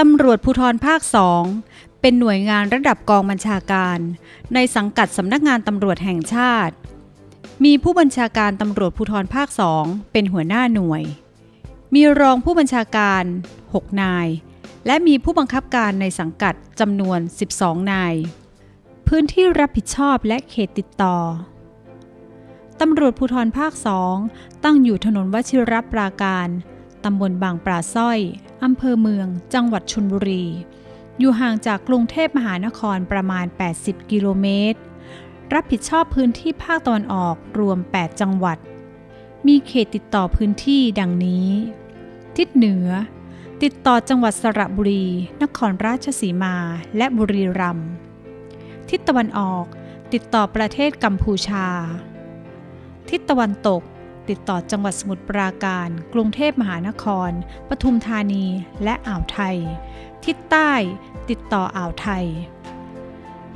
ตำรวจภูธรภาคสองเป็นหน่วยงานระดับกองบัญชาการ ในสังกัดสำนักงานตำรวจแห่งชาติ มีผู้บัญชาการตำรวจภูธรภาคสองเป็นหัวหน้าหน่วย มีรองผู้บัญชาการ 6 นาย และมีผู้บังคับการในสังกัดจำนวน 12 นาย พื้นที่รับผิดชอบและเขตติดต่อตำรวจภูธรภาคสองตั้งอยู่ถนนวชิรปราการ ตำบลบางปราสร้อยอำเภอเมือง จังหวัดชลบุรี อยู่ห่างจากกรุงเทพมหานครประมาณ 80 กิโลเมตร รับผิดชอบพื้นที่ภาคตะวันออกรวม 8 จังหวัด มีเขตติดต่อพื้นที่ดังนี้ ทิศเหนือ ติดต่อจังหวัดสระบุรี นครราชสีมาและบุรีรัมย์ ทิศตะวันออก ติดต่อประเทศกัมพูชา ทิศตะวันตก ติดต่อจังหวัดสมุทรปราการ กรุงเทพมหานคร ปทุมธานีและอ่าวไทย ทิศใต้ติดต่ออ่าวไทย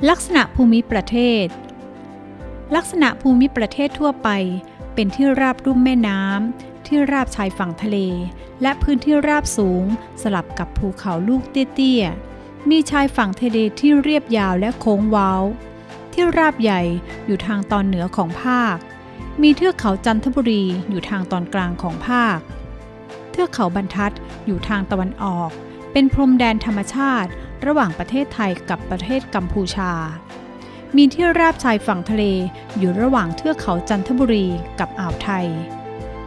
ลักษณะภูมิประเทศ ลักษณะภูมิประเทศทั่วไป เป็นที่ราบรุ่มแม่น้ำที่ราบชายฝั่งทะเล และพื้นที่ราบสูงสลับกับภูเขาลูกเตี้ยๆ มีชายฝั่งทะเลที่เรียบยาวและโค้งเว้า ที่ราบใหญ่อยู่ทางตอนเหนือของภาค มีเทือกเขาจันทบุรีอยู่ทางตอนกลางของภาค เทือกเขาบรรทัดอยู่ทางตะวันออก เป็นพรมแดนธรรมชาติ ระหว่างประเทศไทยกับประเทศกัมพูชา มีที่ราบชายฝั่งทะเลอยู่ระหว่างเทือกเขาจันทบุรีกับอ่าวไทย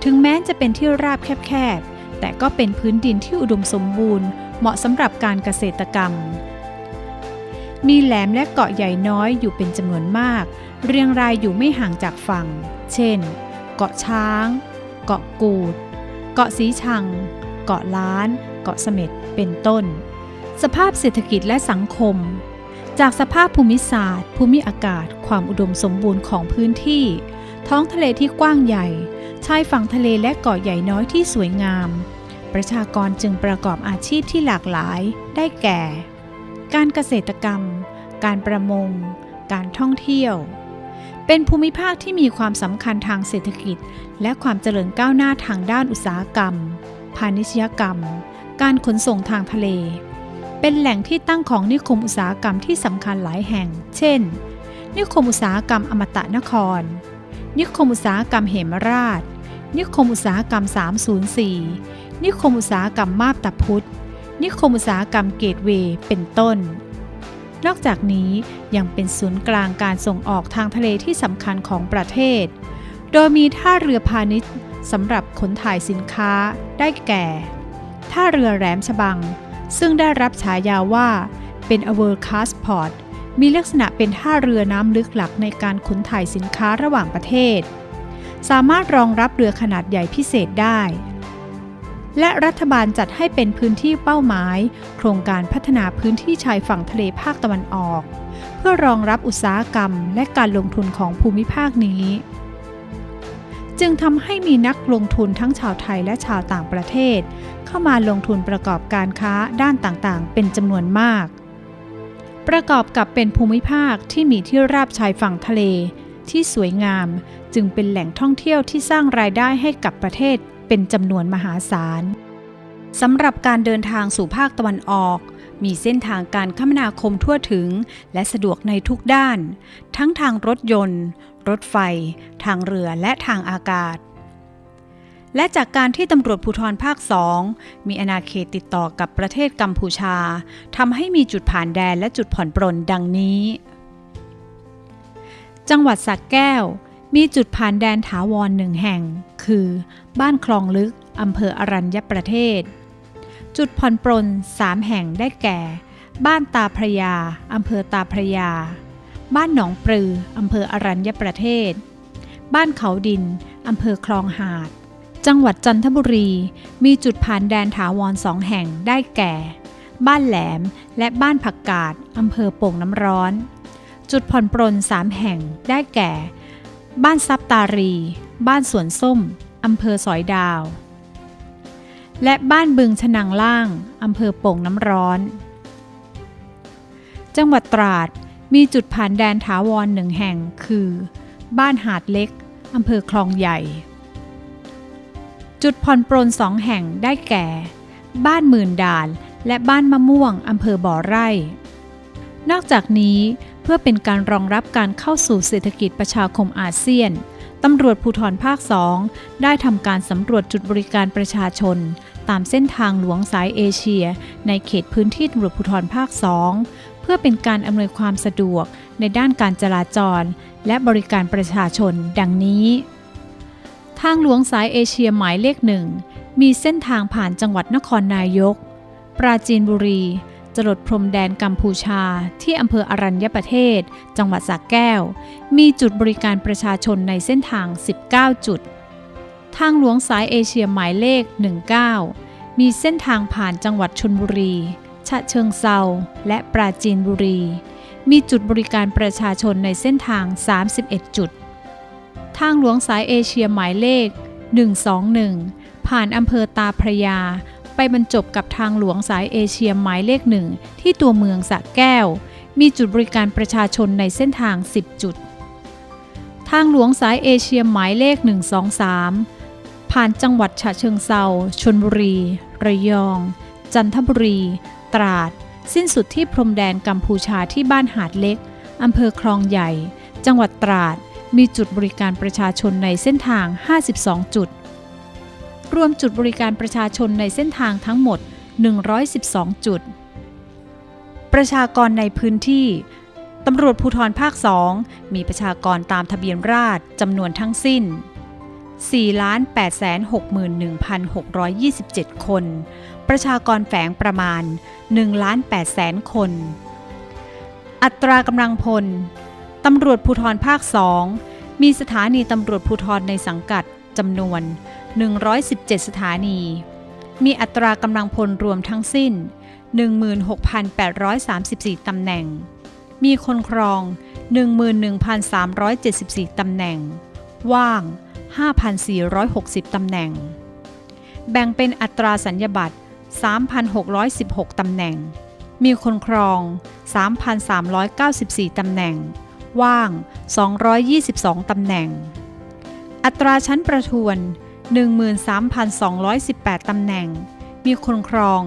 ถึงแม้จะเป็นที่ราบแคบๆ แต่ก็เป็นพื้นดินที่อุดมสมบูรณ์ เหมาะสำหรับการเกษตรกรรมมีแหลมและเกาะใหญ่น้อยอยู่เป็นจำนวนมาก เรียงรายอยู่ไม่ห่างจากฝั่ง เช่น เกาะช้าง เกาะกูด เกาะสีชัง เกาะล้าน เกาะเสม็ด เป็นต้น สภาพเศรษฐกิจและสังคม จากสภาพภูมิศาสตร์ ภูมิอากาศ ความอุดมสมบูรณ์ของพื้นที่ ท้องทะเลที่กว้างใหญ่ ชายฝั่งทะเลและเกาะใหญ่น้อยที่สวยงาม ประชากรจึงประกอบอาชีพที่หลากหลาย ได้แก่ การเกษตรกรรม การประมง การท่องเที่ยว เป็นภูมิภาคที่มีความสำคัญทางเศรษฐกิจ และความเจริญก้าวหน้าทางด้านอุตสาหกรรม พาณิชยกรรม การขนส่งทางทะเล เป็นแหล่งที่ตั้งของนิคมอุตสาหกรรมที่สำคัญหลายแห่ง เช่น นิคมอุตสาหกรรมอมตะนคร นิคมอุตสาหกรรมเหมราช นิคมอุตสาหกรรม 304 นิคมอุตสาหกรรมมาบตาพุธนิคมอุตสาหกรรมเกตเวย์เป็นต้น นอกจากนี้ยังเป็นศูนย์กลางการส่งออกทางทะเลที่สำคัญของประเทศ โดยมีท่าเรือพาณิชย์สำหรับขนถ่ายสินค้าได้แก่ ท่าเรือแหลมฉบัง ซึ่งได้รับฉายาว่าเป็น a world class port มีลักษณะเป็นท่าเรือน้ำลึกหลักในการขนถ่ายสินค้าระหว่างประเทศ สามารถรองรับเรือขนาดใหญ่พิเศษได้ และรัฐบาลจัดให้เป็นพื้นที่เป้าหมาย โครงการพัฒนาพื้นที่ชายฝั่งทะเลภาคตะวันออก เพื่อรองรับอุตสาหกรรม และการลงทุนของภูมิภาคนี้ จึงทำให้มีนักลงทุนทั้งชาวไทยและชาวต่างประเทศ เข้ามาลงทุนประกอบการค้าด้านต่างๆ เป็นจำนวนมาก ประกอบกับเป็นภูมิภาคที่มีที่ราบชายฝั่งทะเลที่สวยงามจึงเป็นแหล่งท่องเที่ยวที่สร้างรายได้ให้กับประเทศ เป็นจำนวนมหาศาลสำหรับการเดินทางสู่ภาคตะวันออก มีเส้นทางการคมนาคมทั่วถึง และสะดวกในทุกด้าน ทั้งทางรถยนต์ รถไฟ ทางเรือและทางอากาศ และจากการที่ตำรวจภูธรภาคสองมีอาณาเขตติดต่อกับประเทศกัมพูชาทำให้มีจุดผ่านแดนและจุดผ่อนปรนดังนี้ จังหวัดสักแก้ว มีจุดผ่านแดนถาวรหนึ่งแห่ง คือบ้านคลองลึกอำเภออรัญญประเทศ จุดผ่อนปรนสามแห่งได้แก่ บ้านตาพระยาอำเภอตาพระยา บ้านหนองปลืออำเภออรัญญประเทศ บ้านเขาดินอำเภอคลองหาด จังหวัดจันทบุรีมีจุดผ่านแดนถาวรสองแห่งได้แก่ บ้านแหลมและบ้านผักกาดอำเภอโป่งน้ำร้อน จุดผ่อนปรนสามแห่งได้แก่ บ้านซับตารี บ้านสวนส้ม อำเภอสอยดาว และบ้านบึงชนังล่าง อำเภอโป่งน้ำร้อน จังหวัดตราดมีจุดผ่านแดนถาวรหนึ่งแห่งคือ บ้านหาดเล็ก อำเภอคลองใหญ่ จุดผ่อนปรนสองแห่งได้แก่ บ้านหมื่นด่าน และบ้านมะม่วง อำเภอบ่อไร่ นอกจากนี้เพื่อเป็นการรองรับการเข้าสู่เศรษฐกิจประชาคมอาเซียนตำรวจภูธรภาค 2 ได้ทำการสำรวจจุดบริการประชาชน ตามเส้นทางหลวงสายเอเชีย ในเขตพื้นที่ตำรวจภูธรภาค 2 เพื่อเป็นการอำนวยความสะดวกในด้านการจราจร และบริการประชาชน ดังนี้ ทางหลวงสายเอเชียหมายเลขหนึ่งมีเส้นทางผ่านจังหวัดนครนายก ปราจีนบุรี จรดพรมแดนกัมพูชาที่อำเภออรัญญประเทศ จังหวัดสระแก้ว มีจุดบริการประชาชนในเส้นทาง 19 จุด ทางหลวงสายเอเชียหมายเลข 19 มีเส้นทางผ่านจังหวัดชนบุรี ฉะเชิงเซาและปราจีนบุรี มีจุดบริการประชาชนในเส้นทาง 31 จุด ทางหลวงสายเอเชียหมายเลข 121 ผ่านอำเภอตาพระยา ไปบรรจบกับทางหลวงสายเอเชียหมายเลขหนึ่งที่ตัวเมืองสระแก้ว มีจุดบริการประชาชนในเส้นทาง 10 จุด ทางหลวงสายเอเชียหมายเลข 123 ผ่านจังหวัดฉะเชิงเซาชนบุรี ระยอง จันทบุรี ตราด สิ้นสุดที่พรมแดนกัมพูชาที่บ้านหาดเล็กอำเภอคลองใหญ่ จังหวัดตราด มีจุดบริการประชาชนในเส้นทาง 52 จุด รวมจุดบริการประชาชนในเส้นทางทั้งหมด 112 จุด ประชากรในพื้นที่ตำรวจภูธรภาค 2 มีประชากรตามทะเบียนราษฎรจำนวนทั้งสิ้น 4,861,627 คน ประชากรแฝงประมาณ 1,800,000 คน อัตรากำลังพล ตำรวจภูธรภาค 2 มีสถานีตำรวจภูธรในสังกัดจำนวน 117 สถานี มีอัตรากำลังพลรวมทั้งสิ้น 16,834 ตำแหน่ง มีคนครอง 11,374 ตำแหน่ง ว่าง 5,460 ตำแหน่ง แบ่งเป็นอัตราสัญญบัตร 3,616 ตำแหน่ง มีคนครอง 3,394 ตำแหน่ง ว่าง 222 ตำแหน่ง อัตราชั้นประทวน 13,218 ตำแหน่ง มีคนครอง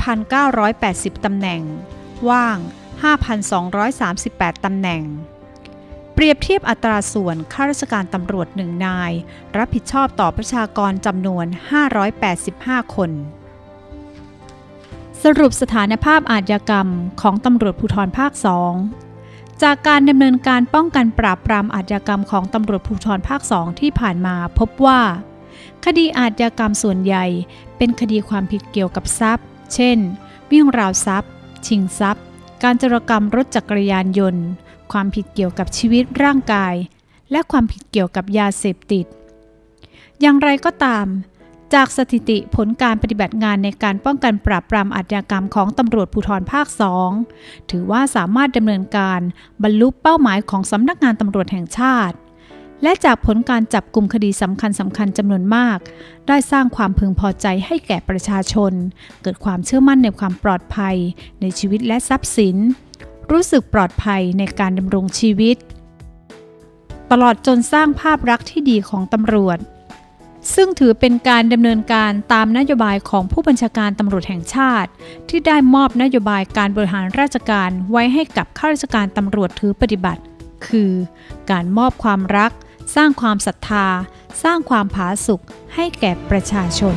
7,980 ตำแหน่ง ว่าง 5,238 ตำแหน่ง เปรียบเทียบอัตราส่วนข้าราชการตำรวจหนึ่งนาย รับผิดชอบต่อประชากรจำนวน 585 คน สรุปสถานภาพอาชญากรรมของตำรวจภูธรภาค 2จากการดำเนินการป้องกันปราบปรามอาชญากรรมของตำรวจภูธรภาค 2 ที่ผ่านมาพบว่า คดีอาชญากรรมส่วนใหญ่ เป็นคดีความผิดเกี่ยวกับทรัพย์ เช่น วิ่งราวทรัพย์ ชิงทรัพย์ การจรกรรมรถจักรยานยนต์ ความผิดเกี่ยวกับชีวิตร่างกาย และความผิดเกี่ยวกับยาเสพติด อย่างไรก็ตาม จากสถิติผลการปฏิบัติงานในการป้องกันปราบปรามอาชญากรรมของตำรวจภูธรภาค2ถือว่าสามารถดำเนินการบรรลุเป้าหมายของสำนักงานตำรวจแห่งชาติ และจากผลการจับกลุ่มคดีสำคัญสำคัญจำนวนมาก ได้สร้างความพึงพอใจให้แก่ประชาชน เกิดความเชื่อมั่นในความปลอดภัย ในชีวิตและทรัพย์สิน รู้สึกปลอดภัยในการดำรงชีวิต ตลอดจนสร้างภาพลักษณ์ที่ดีของตำรวจ ซึ่งถือเป็นการดำเนินการตามนโยบายของผู้บัญชาการตำรวจแห่งชาติ ที่ได้มอบนโยบายการบริหารราชการไว้ให้กับข้าราชการตำรวจถือปฏิบัติ คือ การมอบความรัก สร้างความศรัทธา สร้างความผาสุกให้แก่ประชาชน